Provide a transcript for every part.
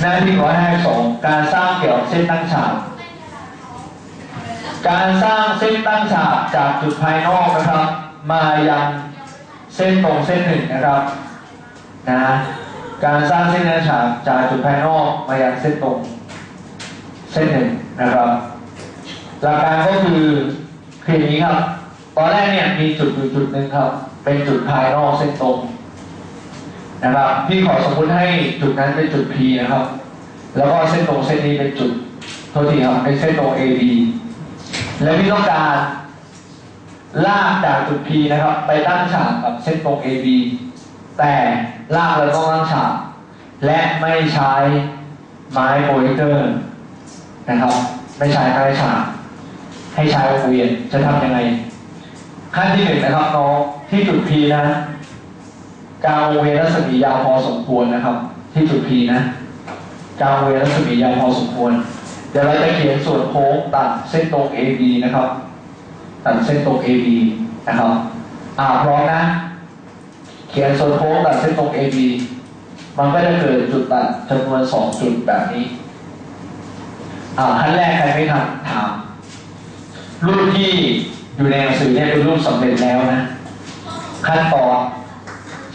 หน้าที่ร้อยห้สองการสร้างเกี่ยวกับเส้นตั้งฉากการสร้างเส้นตั้งฉากจากจุดภายนอกนะครับ มายังเส้นตรงเส้นหนึ่งนะครับนะการสร้างเส้นตั้งฉากจากจุดภายนอกมายังเส้นตรงเส้นหนึ่งนะครับหลักการก็คือคืออย่างนี้ครับ ตอนแรกเนี่ยมีจุดอยู่จุดหนึ่งครับ เป็นจุดภายนอกเส้นตรง นะครับพี่ขอสมมุติให้จุดนั้นเป็นจุด P นะครับ แล้วก็เส้นตรงเส้นนี้เป็นจุดโทษทีครับเป็นเส้นตรง AB แล้วพี่ต้องการลากจากจุด P นะครับ ไปตั้งฉากกับเส้นตรง AB แต่ลากเราต้องตั้งฉากและไม่ใช้ไม้โปรเจคเตอร์นะครับ ไม่ใช้ไม้ฉากให้ใช้วงเวียนจะทำยังไง ขั้นที่หนึ่งนะครับน้องที่จุด P นะ กางวเวรัศมียาวพอสมควรนะครับ ที่จุด P นะกางวเวรัศมียาวพอสมควร เดี๋ยวเราจะเขียนส่วนโค้งตัดเส้นตรง AB นะครับ ตัดเส้นตรง AB นะครับอ่าพร้อมนะ เขียนส่วนโค้งตัดเส้นตรง AB มันก็จะเกิดจุดตัดจำนวนสองจุดแบบนี้อ่าขั้นแรกใครไม่ทำถามรูปที่อยู่ในหนังสือเนี่ยเป็นรูปสำเร็จแล้วนะ ขั้นตอน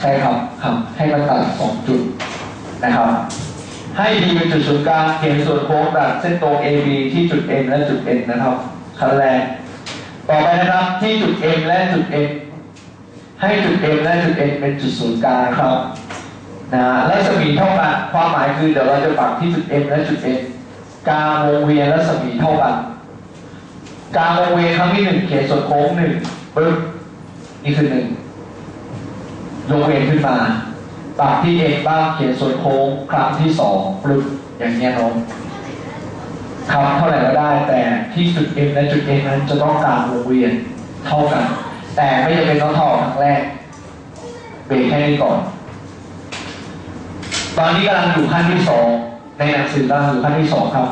ใช่ครับครับให้มันตัดสองจุดนะครับ ให้ดีเป็นจุดศูนย์กลางเขียนส่วนโค้งตัดเส้นตรง AB ที่จุด M และจุด N นะครับขั้นแรกต่อไปนะครับที่จุด M และจุด N ให้จุด M และจุด N เป็นจุดศูนย์กลางครับนะรัศมีเท่ากันความหมายคือเดี๋ยวเราจะปักที่จุด M และจุด N กลางวงเวียนรัศมีเท่ากันกลางวงเวียนครั้งที่หนึ่งเขียนส่วนโค้งหนึ่งปึ๊บนี่คือหนึ่ง ยกเวียนขึ้นมาปักที่เอกบ้างเขียนส่วนโค้งครั้งที่สองปึ๊บอย่างเงี้ยน้องครับเท่าไหร่ก็ได้ แต่ที่จุดเอ็และจุดเอ็นั้นจะต้องกางวงเวียนเท่ากัน แต่ไม่จำเป็นต้องเท่าครั้งแรกเบรกแค่นี้ก่อน ตอนนี้กำลังอยู่ขั้นที่สองในหนังสือกำลังอยู่ขั้นที่สองครับ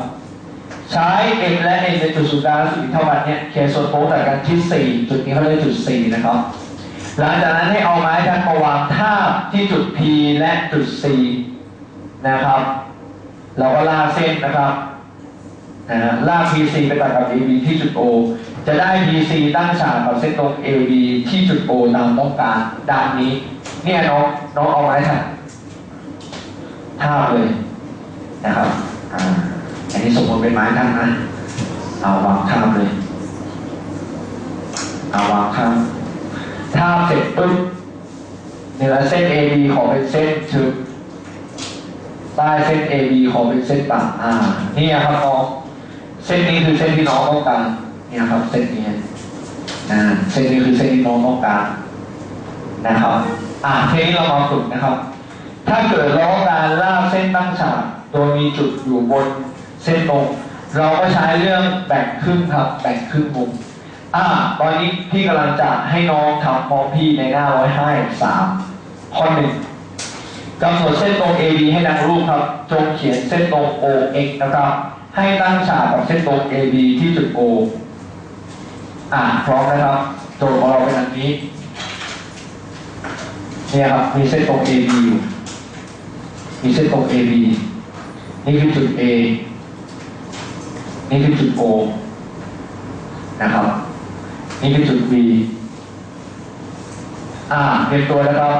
ใช้เอ็และเป็นจุดศูนย์กลางและจุดเท่ากันเนี่ยเขียนส่วนโค้งแตัดกันที่4จุดนี้เขาเรียกจุด4นะครับ หลังจากนั้นให้เอาไม้ทันมาวางทาบที่จุด P และจุด C นะครับ เราก็ลากเส้นนะครับนะลาก PC ไปตัดกับ AB ที่จุด O จะได้ PC ตั้งฉากกับเส้นตรง AB ที่จุด O ตามต้องการด้านนี้ เนี่ยน้องน้องเอาไม้ทันทาบเลยนะครับอ่าอันนี้สมมติเป็นไม้ตั้งนะเอาวางข้ามเลย เอาวางข้าม ถ้าเสร็จปุ๊บเนื้อเส้น AB ขอเป็นเส้นทึบใต้เส้น AB ขอเป็นเส้นต่ำอ่านี่ครับน้องเส้นนี้คือเส้นที่น้องต้องการเนี่ยครับ เส้นนี้อ่าเส้นนี้คือเส้นที่น้องต้องการนะครับอ่าทีนี้เรามาฝึกนะครับ ถ้าเกิดเราต้องการลากเส้นตั้งฉากโดยมีจุดอยู่บนเส้นตรง เราก็ใช้เรื่องแบ่งครึ่งครับ แบ่งครึ่งมุม อ่า ตอนนี้พี่กำลังจะให้น้องทำพร้อมพี่ในหน้าร้อยห้าสามข้อหนึ่งกำหนดเส้นตรง AB ให้ดังรูปครับ จงเขียนเส้นตรง OX นะครับ ให้ตั้งฉากกับเส้นตรง AB ที่จุด O อ่า พร้อมนะครับ โจทย์ของเราเป็นอย่างนี้ เนี่ยครับ มีเส้นตรง AB อยู่ มีเส้นตรง AB นี่คือจุด A นี่คือจุด O นะครับ นี่คือจุด B อ่าเรียนตัวนะครับ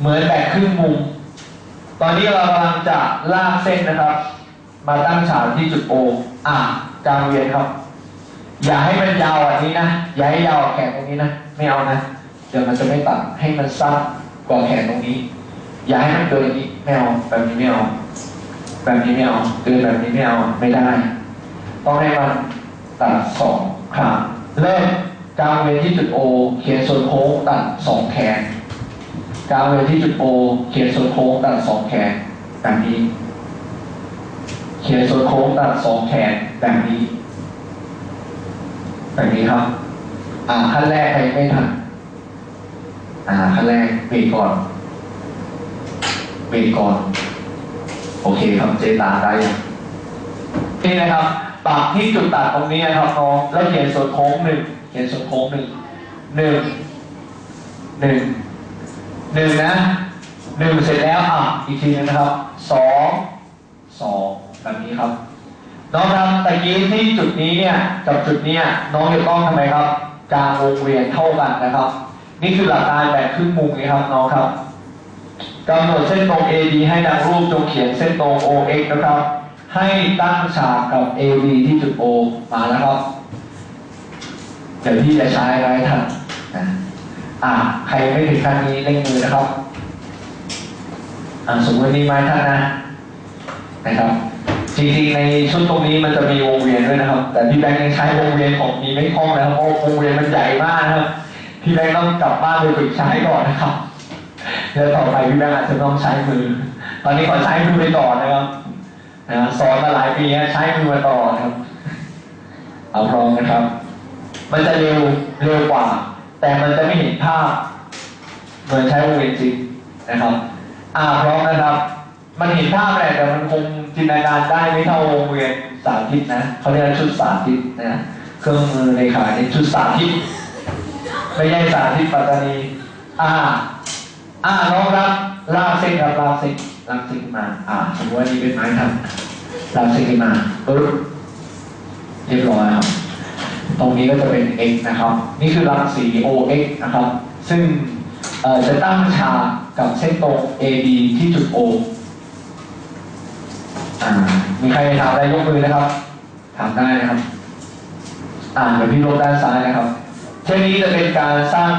เหมือนแบ่งครึ่งมุม ตอนนี้เรากำลังจะลากเส้นนะครับ มาตั้งฉากที่จุด O อ่ากลางเวียนครับ อย่าให้มันยาวอันนี้นะ อย่าให้ยาวแขนตรงนี้นะ ไม่เอานะ เดี๋ยวมันจะไม่ตัด ให้มันสั้นกว่าแขนตรงนี้ อย่าให้มันเกินนี้ไม่เอาแบบนี้ไม่เอาแบบนี้ไม่เอาเกินแบบนี้ไม่เอาไม่ได้ ต้องให้มันตัดสอง ครั้งเริ่มกลางเวรที่จุด O เขียนส่วนโค้งตัดสองแขนกลางเวรที่จุด O เขียนส่วนโค้งตัดสองแขนแบบนี้ เขียนส่วนโค้งตัดสองแขนแบบนี้ แบบนี้ครับ อ่าขั้นแรกใครไม่ทันอ่าขั้นแรกเบรกก่อนเบรกก่อน โอเคครับเจตาได้ยังนี่นะครับ ปักที่จุดตัดตรงนี้นะครับน้องแล้วเขียนส่วนโค้งหนึ่งเขียนส่วนโค้งหนึ่งหนึ่งหนึ่งหนึ่งนะหนึ่งเสร็จแล้วอะอีกทีนึงนะครับสองสองแบบนี้ครับ น้องครับตะกี้ที่จุดนี้เนี่ยกับจุดเนี้ยน้องจะต้องทำไมครับกลางวงเวียนเท่ากันนะครับ นี่คือหลักการแบ่งครึ่งมุมนะครับน้องครับกำหนดเส้นตรง AB ให้ดังรูปจงเขียนเส้นตรง OX นะครับ ให้ตั้งฉากกับ AB ที่จุด O มาแล้วครับ เดี๋ยวพี่จะใช้ไว้ทันนะอ่าใครไม่ถึงขั้นนี้เล่งมือนะครับ อ่าสมมตินี่ไม้ท่านนะ นะครับ จริงๆในชุดตรงนี้มันจะมีวงเวียนด้วยนะครับ แต่พี่แบงค์ยังใช้วงเวียนของมีไม่คล่องนะครับเพราะวงเวียนมันใหญ่มากนะครับ พี่แบงค์ต้องกลับบ้านไปฝึกใช้ก่อนนะครับ แล้วต่อไปพี่แบงค์อาจจะต้องใช้มือ ตอนนี้ขอใช้มือไปก่อนนะครับ นะสอนมาหลายปีใช้มือมาต่อนะครับเอาพร้อมนะครับ มันจะเร็วเร็วกว่า แต่มันจะไม่เห็นภาพเหมือนใช้วงเวียนจริงนะครับ อ่าพร้อมนะครับ มันเห็นภาพแหละแต่มันคงจินตนาการได้ไม่เท่าวงเวียนสาธิตนะเขาเรียกชุดสาธิตนะเครื่องมือในขายในชุดสาธิตไม่ใช่สาธิตปัตตานีอ่า อ่าน้องครับ ลากเส้นครับลากเส้นลากเส้นขึ้นมา อ่าสมมติว่านี่เป็นไม้ครับลากเส้นขึ้นมาปึ๊บเรียบร้อยครับ ตรงนี้ก็จะเป็น x นะครับ นี่คือรังสี OX นะครับ ซึ่งจะตั้งฉากกับเส้นตรง AB ที่จุด O อ่า มีใครถามอะไรยกมือนะครับ ถามได้นะครับ อ่าเดี๋ยวพี่ลบด้านซ้ายนะครับ เช่นนี้จะเป็นการสร้าง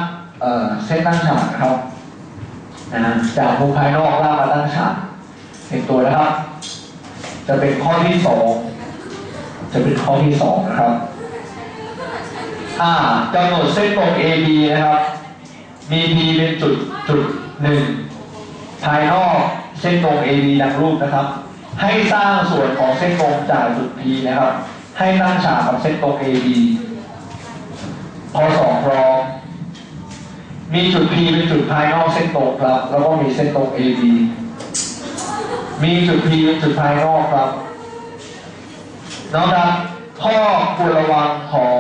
เส้นตั้งฉากนะครับ นะจากมุมภายนอกลากมาตั้งฉากเป็นตัวนะครับ จะเป็นข้อที่สองจะเป็นข้อที่สองนะครับอ่ากำหนดเส้นตรง AB นะครับมี P เป็นจุดจุดหนึ่งภายนอกเส้นตรง AB ดังรูปนะครับ ให้สร้างส่วนของเส้นตรงจากจุด P นะครับ ให้ตั้งฉากกับเส้นตรง AB พอสองพร้อม มีจุด P เป็นจุดภายนอกเส้นตรงครับ แล้วก็มีเส้นตรง AB มีจุด P เป็นจุดภายนอกครับน้องครับข้อควรระวังของ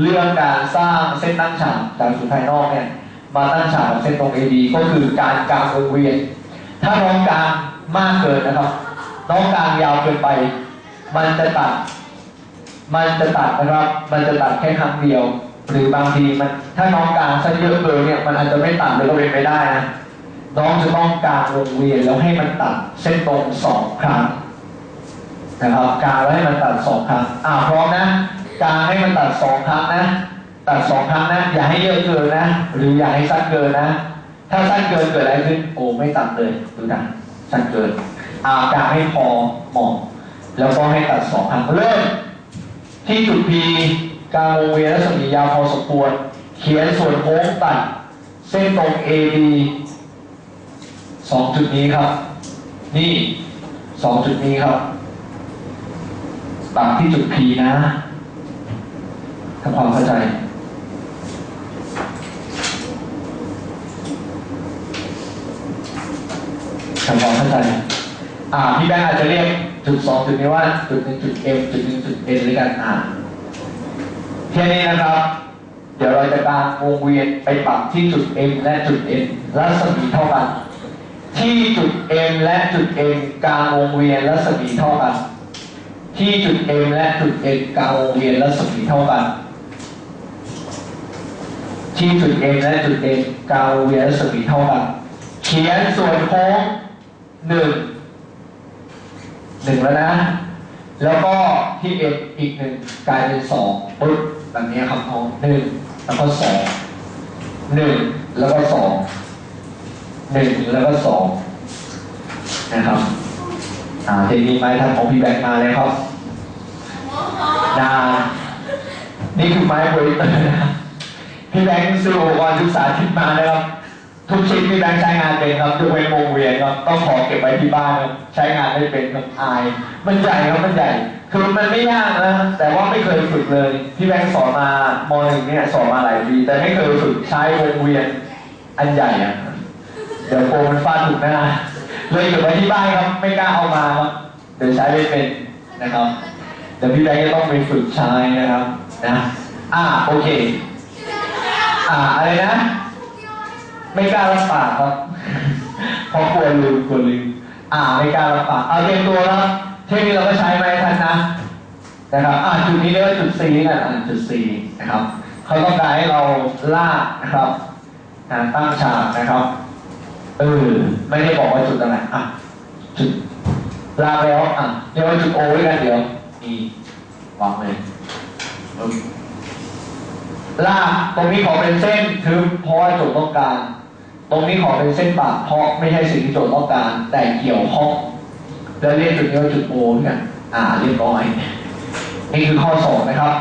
เรื่องการสร้างเส้นตั้งฉากจากจุดภายนอกเนี่ยมาตั้งฉากกับเส้นตรง AB ก็คือการกางวงเวียน ถ้าน้องกางมากเกินนะครับ น้องกางยาวเกินไป มันจะตัด มันจะตัดนะครับ มันจะตัดแค่ครั้งเดียว หรือบางทีมันถ้าน้องกางซะเยอะเกินเนี่ยมันอาจจะไม่ตัดเลยก็เป็นไปได้นะน้องจะต้องกางวงเวียนแล้วให้มันตัดเส้นตรงสองครั้งนะครับกางแล้วให้มันตัดสองครั้งอ่าพร้อมนะกางให้มันตัดสองครั้งนะ ตัดสองครั้งนะ อย่าให้เยอะเกินนะ หรืออย่าให้สั้นเกินนะ ถ้าสั้นเกินเกิดอะไรขึ้นโอ้ไม่ตัดเลยดูนะสั้นเกินอ่ากางให้พอเหมาะแล้วก็ให้ตัดสองครั้งเริ่มที่จุด P กางวงเวียนรัศมียาวพอสมควร เขียนส่วนโค้งตัด เส้นตรง AB สองจุดนี้ครับ นี่สองจุดนี้ครับตัดที่จุด P นะทำความเข้าใจทำความเข้าใจ อ่าพี่แบงค์อาจจะเรียกจุดสองจุดนี้ว่าจุดหนึ่งจุด M จุดหนึ่งจุด N ด้วยกันอ่า แค่นี้นะครับ เดี๋ยวเราจะกางวงเวียนไปปรับที่จุด M และจุด N รัศมีเท่ากัน ที่จุด M และจุด N กลางวงเวียนรัศมีเท่ากัน ที่จุด M และจุด N กลางวงเวียนรัศมีเท่ากัน ที่จุด M และจุด N กลางวงเวียนรัศมีเท่ากัน เขียนส่วนโค้งหนึ่งหนึ่งแล้วนะ แล้วก็ที่ M อีกหนึ่งกลายเป็นสองปึ๊บ แบบนี้ครับน้องหนึ่งแล้วก็สองหนึ่งแล้วก็สองหนึ่งแล้วก็สองนะครับอ่าทีนี้ไม้ทันของพี่แบงค์มาเลยครับดานี่คือไม้เวเตอร์นะครับพี่แบงค์ซื้ออุปกรณ์ศึกษาทิศมานะครับ ทุกชิ้นพี่แบงค์ใช้งานเป็นครับยกเว้นวงเวียนครับต้องขอเก็บไว้ที่บ้านครับใช้งานไม่เป็นครับอาย มันใหญ่ครับมันใหญ่คือมันไม่ยากนะแต่ว่าไม่เคยฝึกเลยพี่แบงค์สอนมามหนึ่งเนี่ยสอนมาหลายปีแต่ไม่เคยฝึกใช้วงเวียนอันใหญ่อะเดี๋ยวโกมันฟาดถูกหน้าเลยเก็บไว้ที่บ้านครับไม่กล้าเอามาครับเดี๋ยวใช้ไม่เป็นนะครับเดี๋ยวพี่แบงค์จะต้องไปฝึกใช้นะครับนะอ่าโอเค อ่าอะไรนะ ไม่กล้ารับปากครับเพราะกลัวลืมกลัวลืมอ่าในกล้ารับปากเอาเตรียมตัวครับเทคนิคเราก็ใช้ไหมท่านนะนะครับอ่าจุดนี้เรียกว่าจุด C กันอ่าจุด C นะครับเขาต้องการให้เราลากนะครับการตั้งฉากนะครับเออไม่ได้บอกว่าจุดอะไรอะจุดลากแล้วอะเรียกว่าจุด O ไว้กันเดี๋ยวนี่วางเลยลากตรงนี้ขอเป็นเส้นทึบเพราะว่าจทย์ต้องการ ตรงนี้ขอเป็นเส้นปากเพราะไม่ใช่สิ่งที่โจทย์ต้องการ แต่เกี่ยวข้องและเรียกจุดนี้ว่าจุดโอนกันอ่าเรียบร้อย นี่คือข้อสองนะครับ